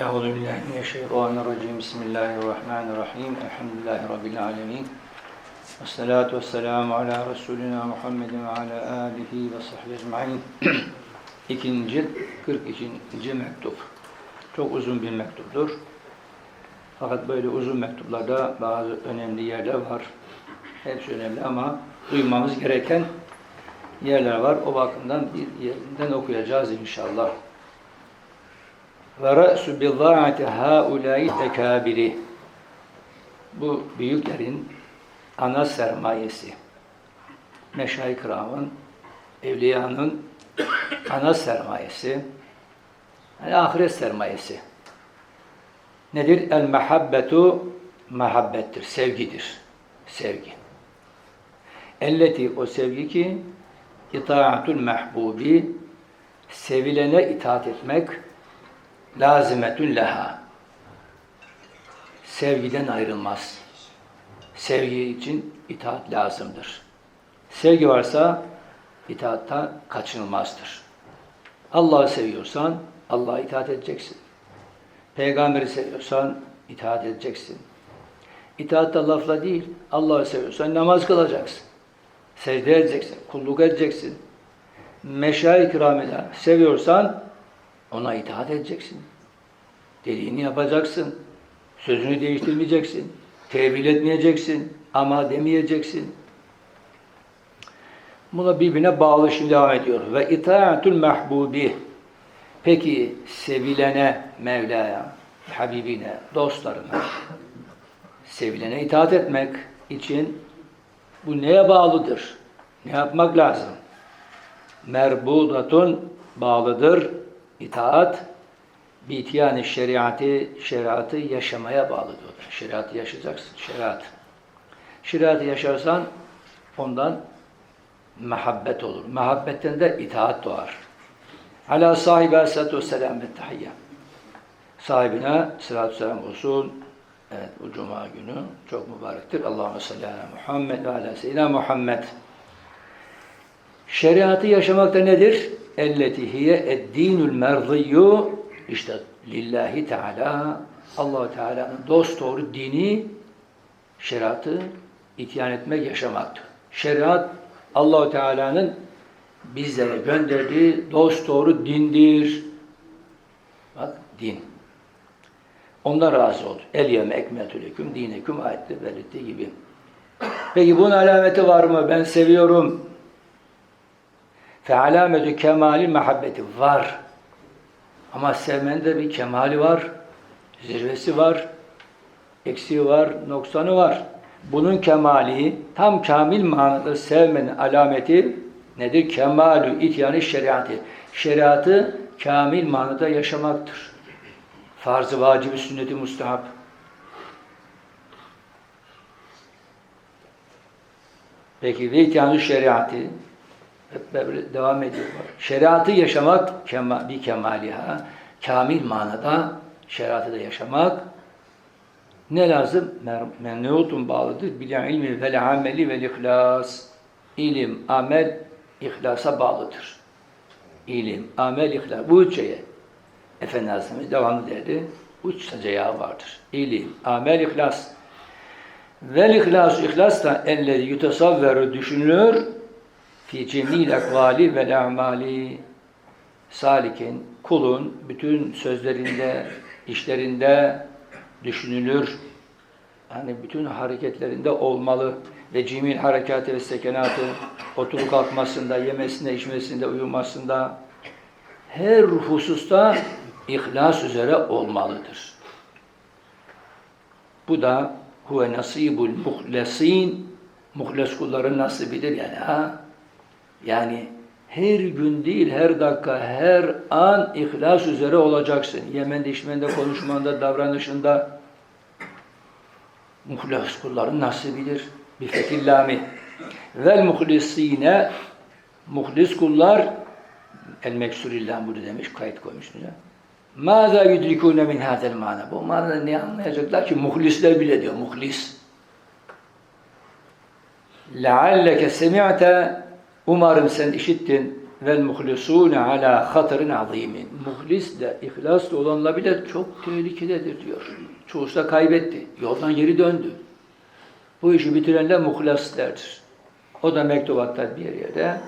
Euzu billahi mineşşeytanirracim. Bismillahirrahmanirrahim. Elhamdülillahi rabbil alamin. Ves salatu vesselamu ala resulina Muhammedin ve ala alihi ve sahbihi ecmaîn. İkinci 42. mektup. Çok uzun bir mektuptur. Fakat böyle uzun mektuplarda bazı önemli yerler var. Hepsi önemli ama duymamız gereken yerler var. O bakımdan bir yerinden okuyacağız inşallah. Ve ra'su bizzâ'ati hâulâi tekâbiri. Bu büyüklerin ana sermayesi. Meşayi kiramın, evliyanın ana sermayesi, yani ahiret sermayesi. Nedir? El mehabbetu mehabbettir, sevgidir. Sevgi. Elleti o sevgi ki itaatul mehbubi sevilene itaat etmek lazimetün leha. Sevgiden ayrılmaz. Sevgi için itaat lazımdır. Sevgi varsa itaattan kaçınılmazdır. Allah'ı seviyorsan Allah'a itaat edeceksin. Peygamberi seviyorsan itaat edeceksin. İtaat da lafla değil, Allah'ı seviyorsan namaz kılacaksın. Secde edeceksin, kulluk edeceksin. Meşayi kiramına seviyorsan ona itaat edeceksin. Dediğini yapacaksın. Sözünü değiştirmeyeceksin. Tevil etmeyeceksin. Ama demeyeceksin. Buna birbirine bağlı şimdi devam ediyor. Ve itaatul mahbubi. Peki sevilene Mevla'ya, Habibine, dostlarına sevilene itaat etmek için bu neye bağlıdır? Ne yapmak lazım? Merbudatun bağlıdır. İtaat bitiyani şeriatı, şeriatı yaşamaya bağlıdır. Şeriatı yaşayacaksın, şeriat. Şeriatı yaşarsan ondan mehabbet olur. Mehabbetten de itaat doğar. Ala sahibi aleyhissalatü vesselam ve tahiyye. Sahibine sıratü selam olsun. Evet bu cuma günü çok mübarektir. Allahümme salli ala Muhammed ve ala Muhammed. Şeriatı yaşamak da nedir? Elleti hiye eddinül merdiyyu işte lillahi teala allah Teala'nın dost doğru dini şeriatı ityan etmek yaşamaktır. Şeriat allah Teala'nın bizlere gönderdiği dost doğru dindir. Bak din. Ondan razı oldu. El yeme ekmeltü leküm dineküm ayette belirttiği gibi. Peki bunun alameti var mı? Ben seviyorum. Fe kemali mehabbeti var. Ama sevmenin de bir kemali var. Zirvesi var. Eksiği var, noksanı var. Bunun kemali, tam kamil manada sevmenin alameti nedir? Kemalü ityanı şeriatı. Şeriatı kamil manada yaşamaktır. Farz-ı vacibi, sünneti mustahap. Peki ve ityanı şeriatı böyle devam ediyor. Şeriatı yaşamak kema, bir kemaliha, kamil manada şeriatı da yaşamak ne lazım? Memnuniyetun bağlıdır. Bil ilmi vel ameli vel ihlas. İlim, amel, ihlasa bağlıdır. İlim, amel, ihlas. Bu üç şeye Efendi Hazretimiz devamlı derdi. Üç sacayağı vardır. İlim, amel, ihlas. Vel ihlas, ihlas da ellezi yutasavveru düşünülür fi cemil ekvali ve amali salikin, kulun bütün sözlerinde, işlerinde düşünülür. Yani bütün hareketlerinde olmalı ve cemil harekatı ve sekenatı oturup kalkmasında, yemesinde, içmesinde, uyumasında her hususta ihlas üzere olmalıdır. Bu da huve nasibul muhlesin muhles kulların nasibidir yani ha. Yani her gün değil, her dakika, her an ihlas üzere olacaksın. Yemende, içmende, konuşmanda, davranışında muhlas kulların nasibidir. Bir fetillami. Vel muhlisine muhlis kullar el meksurillah burada demiş, kayıt koymuş ya. Mâzâ yudrikûne min hâzel mâna. Bu manada ne anlayacaklar ki? Muhlisler bile diyor, muhlis. لَعَلَّكَ سَمِعْتَ Umarım sen işittin. vel muhlisune ala hatırın azimin. Muhlis de, ihlaslı olanla bile çok tehlikededir diyor. Çoğusu da kaybetti. Yoldan geri döndü. Bu işi bitirenler muhlaslerdir. O da mektubatta bir yerde.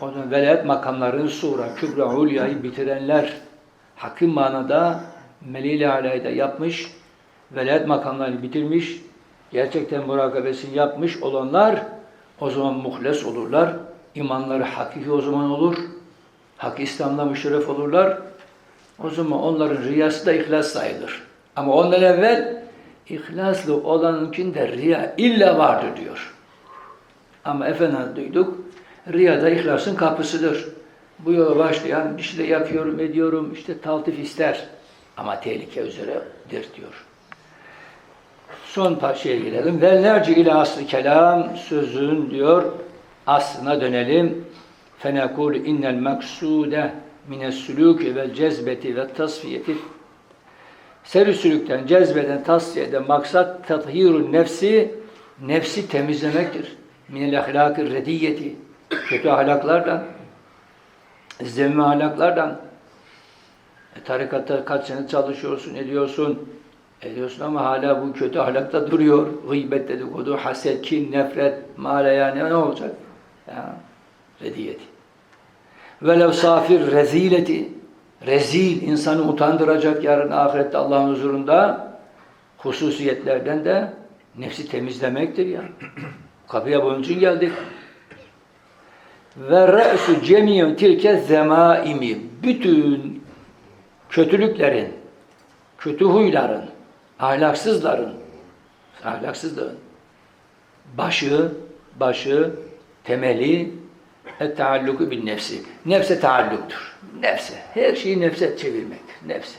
O da velayet makamlarının sura, kübra, ulyayı bitirenler hakim manada Melil-i Ala'yı yapmış, velayet makamlarını bitirmiş, gerçekten murakabesini yapmış olanlar o zaman muhles olurlar. İmanları hakiki o zaman olur. Hak İslam'da müşerref olurlar. O zaman onların riyası da ihlas sayılır. Ama ondan evvel ihlaslı olanınkinde riya illa vardır diyor. Ama efendim duyduk, riya da ihlasın kapısıdır. Bu yola başlayan de yapıyorum, ediyorum, işte taltif ister. Ama tehlike üzeredir diyor. Son parçaya girelim. Vellerci ile aslı kelam sözün diyor aslına dönelim. Fenekul innel maksude mines sülûki vel cezbeti ve tasfiyeti Seri sülükten, cezbeden, tasfiyeden maksat tathirun nefsi nefsi temizlemektir. Minel ahlakı rediyeti kötü ahlaklardan zemmi ahlaklardan e, tarikatta kaç sene çalışıyorsun, ediyorsun ediyorsun ama hala bu kötü ahlakta duruyor. Gıybet dedikodu, haset, kin, nefret, male yani ne olacak? Ya, rediyeti. Velev safir rezileti, rezil, insanı utandıracak yarın ahirette Allah'ın huzurunda hususiyetlerden de nefsi temizlemektir ya. Kapıya bunun için geldik. Ve re'su cemiyun tilke zemaimi. Bütün kötülüklerin, kötü huyların, ahlaksızların, ahlaksızlığın başı, başı, temeli et taalluku bin nefsi. Nefse taalluktur. Nefse. Her şeyi nefse çevirmektir. Nefse.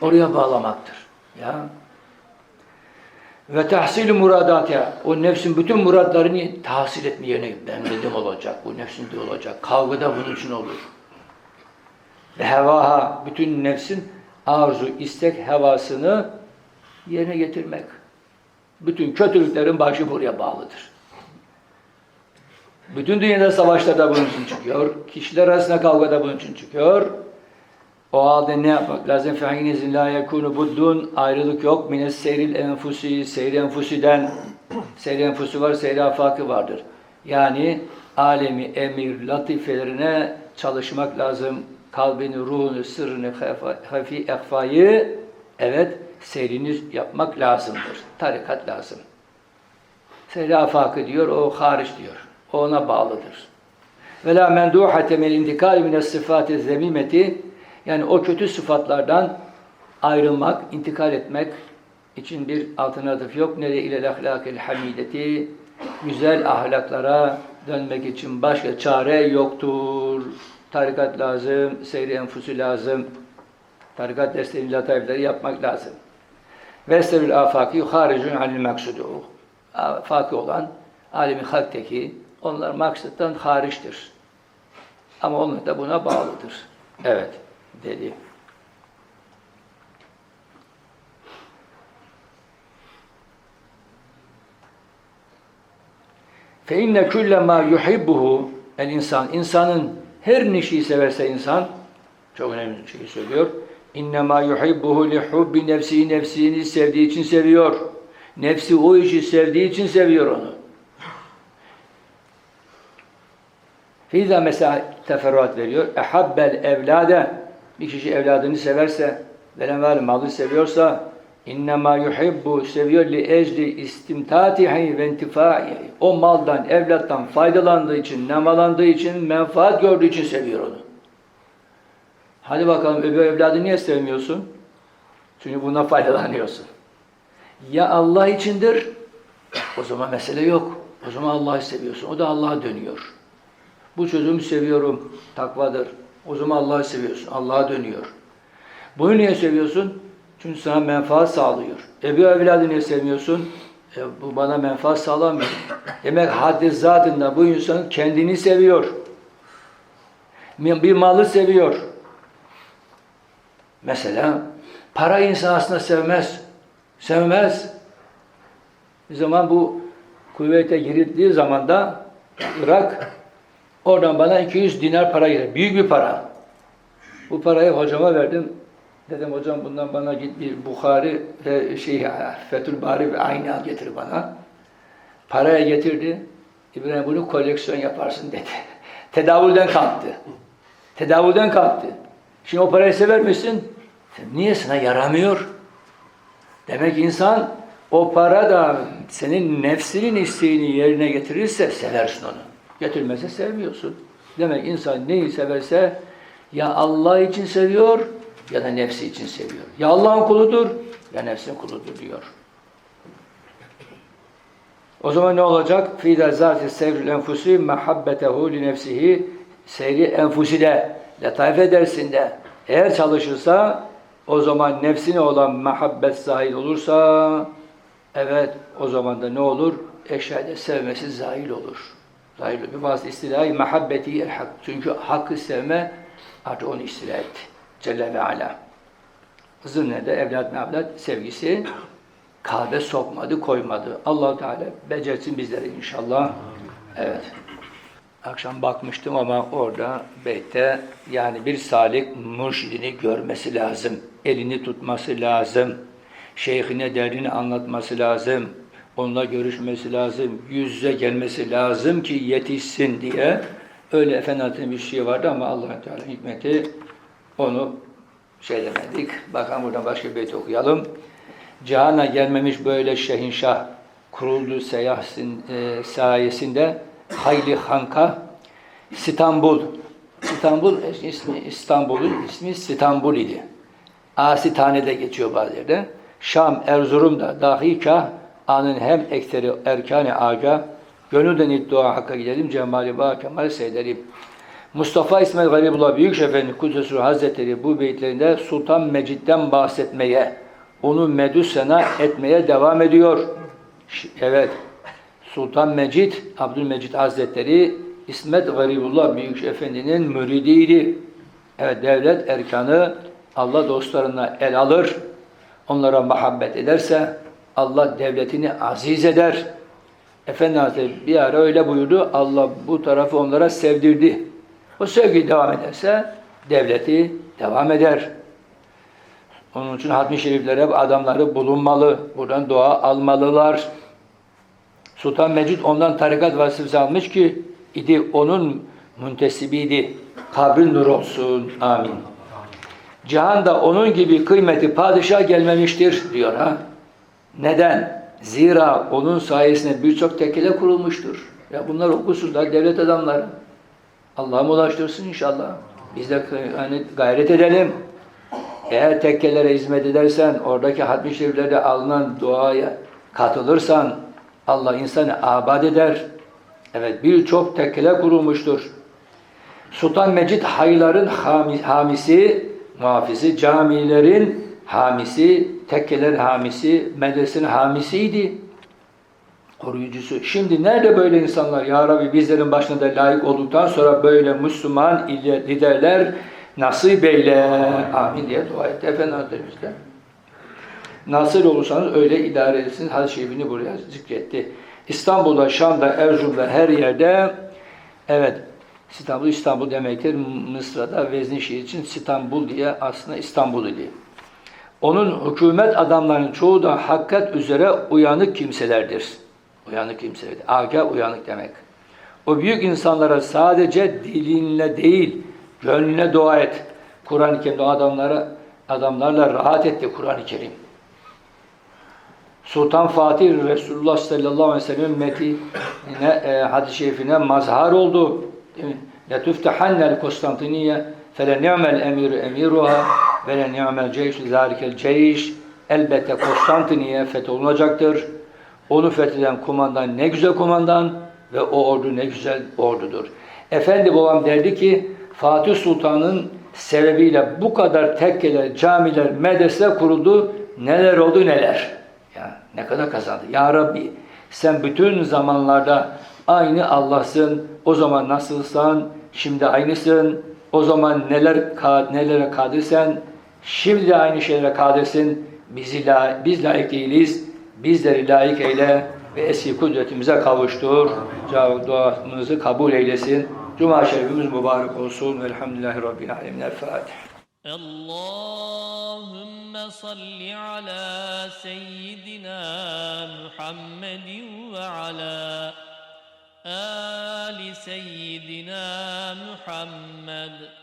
Oraya bağlamaktır. Ya. Ve tahsil muradatya. O nefsin bütün muradlarını tahsil etme yerine ben dedim olacak. Bu nefsin de olacak. Kavgada bunun için olur. Ve hevaha. Bütün nefsin arzu, istek, hevasını yerine getirmek. Bütün kötülüklerin başı buraya bağlıdır. Bütün dünyada savaşlarda bunun için çıkıyor. Kişiler arasında kavgada bunun için çıkıyor. O halde ne yapmak lazım? فَاِنِزٍ لَا يَكُونُ buddun Ayrılık yok. Mine seyril enfusi, seyri enfusiden seyri enfusi var, seyri afakı vardır. Yani alemi emir latifelerine çalışmak lazım. Kalbini, ruhunu, sırrını, hafi ehfayı evet seyrini yapmak lazımdır. Tarikat lazım. Seyri afakı diyor, o hariç diyor. O ona bağlıdır. Ve la menduhate min intikal min sıfati zemimeti yani o kötü sıfatlardan ayrılmak, intikal etmek için bir alternatif yok. Ne de ile ahlakil hamideti güzel ahlaklara dönmek için başka çare yoktur. Tarikat lazım, seyri enfusu lazım. Tarikat desteğini lataifleri yapmak lazım. Veselül afaki haricun anil maksudu. Afaki olan alemi halkteki onlar maksattan hariçtir. Ama onlar da buna bağlıdır. Evet dedi. Fe inne kulle ma el insan insanın her ne şeyi severse insan çok önemli bir şey söylüyor. İnne ma yuhibbuhu li hubbi nefsi nefsini sevdiği için seviyor. Nefsi o işi sevdiği için seviyor onu. Fiza mesela teferruat veriyor. Ehabbel evlade bir kişi evladını severse velemal malı seviyorsa innema yuhibbu seviyor li ecli istimtatihi ve intifai o maldan, evlattan faydalandığı için, nemalandığı için, menfaat gördüğü için seviyor onu. Hadi bakalım öbür evladı niye sevmiyorsun? Çünkü bundan faydalanıyorsun. Ya Allah içindir, o zaman mesele yok. O zaman Allah'ı seviyorsun. O da Allah'a dönüyor. Bu çocuğumu seviyorum, takvadır. O zaman Allah'ı seviyorsun, Allah'a dönüyor. Bunu niye seviyorsun? Çünkü sana menfaat sağlıyor. Ebu evladı niye sevmiyorsun? E, bu bana menfaat sağlamıyor. Demek haddi zatında bu insan kendini seviyor. Bir malı seviyor. Mesela para insan aslında sevmez. Sevmez. Bir zaman bu kuvvete girildiği zaman da Irak Oradan bana 200 dinar para geldi. Büyük bir para. Bu parayı hocama verdim. Dedim hocam bundan bana git bir Bukhari ve şey Fethül Bari ve aynı al getir bana. Paraya getirdi. İbrahim bunu koleksiyon yaparsın dedi. Tedavülden kalktı. Tedavülden kalktı. Şimdi o parayı sever misin? Niye sana yaramıyor? Demek insan o para da senin nefsinin isteğini yerine getirirse seversin onu. Getirmezse sevmiyorsun. Demek insan neyi severse ya Allah için seviyor ya da nefsi için seviyor. Ya Allah'ın kuludur ya nefsin kuludur diyor. O zaman ne olacak? Fîdâ zâti sevrül enfusi mehabbetehu li nefsihi seyri enfusi de letaif edersin de eğer çalışırsa o zaman nefsine olan mehabbet zahil olursa evet o zaman da ne olur? Eşyada sevmesi zahil olur. Olur. Bir bazı istilahi mehabbeti el hak. Çünkü hakkı sevme artık onu istila etti. Celle ve ala. Zırnede evlat mevlat sevgisi kalbe sokmadı, koymadı. allah Teala becersin bizleri inşallah. Evet. Akşam bakmıştım ama orada beytte yani bir salik mürşidini görmesi lazım. Elini tutması lazım. Şeyhine derdini anlatması lazım. Onunla görüşmesi lazım. Yüz yüze gelmesi lazım ki yetişsin diye. Öyle efendim bir şey vardı ama allah Teala hikmeti onu şey demedik. Bakalım buradan başka bir beyt okuyalım. Cihana gelmemiş böyle şehinşah kuruldu seyahatin e, sayesinde Hayli Hanka İstanbul İstanbul ismi İstanbul'un ismi İstanbul idi. Asithane'de geçiyor bazı yerde. Şam, Erzurum'da dahi kah anın hem ekseri erkani aga gönülden iddia hakka gidelim cemali ba kemal seylerim. Mustafa İsmail Garibullah Büyük Efendi Kudüs'ü Hazretleri bu beytlerinde Sultan Mecid'den bahsetmeye, onu medüsena etmeye devam ediyor. Evet, Sultan Mecid, Abdülmecid Hazretleri İsmet Garibullah Büyük Efendi'nin müridiydi. Evet, devlet erkanı Allah dostlarına el alır, onlara muhabbet ederse Allah devletini aziz eder. Efendi Hazretleri bir ara öyle buyurdu, Allah bu tarafı onlara sevdirdi. O sevgi devam ederse devleti devam eder. Onun için hatmi şeriflere adamları bulunmalı. Buradan dua almalılar. Sultan Mecid ondan tarikat vasıfası almış ki idi onun müntesibiydi. Kabrin nur olsun. Amin. Cihanda onun gibi kıymeti padişah gelmemiştir diyor ha. Neden? Zira onun sayesinde birçok tekkele kurulmuştur. Ya bunlar okusuzlar, devlet adamları. Allah'ım ulaştırsın inşallah. Biz de hani gayret edelim. Eğer tekkelere hizmet edersen, oradaki hadmi şeriflerde alınan duaya katılırsan, Allah insanı abad eder. Evet, birçok tekkele kurulmuştur. Sultan Mecid hayların hamisi, muhafizi, camilerin hamisi, tekkelerin hamisi, medresenin hamisiydi. Koruyucusu. Şimdi nerede böyle insanlar? Ya Rabbi bizlerin başına da layık olduktan sonra böyle Müslüman liderler nasip eyle. Amin diye dua etti Efendimiz de. Nasıl olursanız öyle idare edersiniz. Hadis-i şerifini buraya zikretti. İstanbul'da, Şam'da, Erzurum'da her yerde evet İstanbul İstanbul demektir. Mısır'da Veznişehir için İstanbul diye aslında İstanbul idi. Onun hükümet adamlarının çoğu da hakikat üzere uyanık kimselerdir. Uyanık kimselerdir. Agah uyanık demek. O büyük insanlara sadece dilinle değil, gönlüne dua et. Kur'an-ı Kerim'de adamlara, adamlarla rahat etti Kur'an-ı Kerim. Sultan Fatih Resulullah sallallahu aleyhi ve sellem ümmeti e, hadis-i şerifine mazhar oldu. لَتُفْتَحَنَّ الْكُسْتَنْتِنِيَّ فَلَنِعْمَ الْاَمِيرُ اَمِيرُهَا ve le ni'mel ceyş li zâlikel ceyş elbette Konstantiniye fetholunacaktır. Onu fetheden kumandan ne güzel kumandan ve o ordu ne güzel ordudur. Efendi babam derdi ki Fatih Sultan'ın sebebiyle bu kadar tekkeler, camiler, medreseler kuruldu. Neler oldu neler. Ya ne kadar kazandı. Ya Rabbi sen bütün zamanlarda aynı Allah'sın. O zaman nasılsan şimdi aynısın. O zaman neler nelere kadirsen Şimdi de aynı şeylere kadirsin. Bizi la, biz layık değiliz. Bizleri layık eyle ve eski kudretimize kavuştur. Duamızı kabul eylesin. Cuma şerifimiz mübarek olsun. Velhamdülillahi Rabbil Alemin. El Fatiha. اللهم صل على سيدنا محمد وعلى آل سيدنا محمد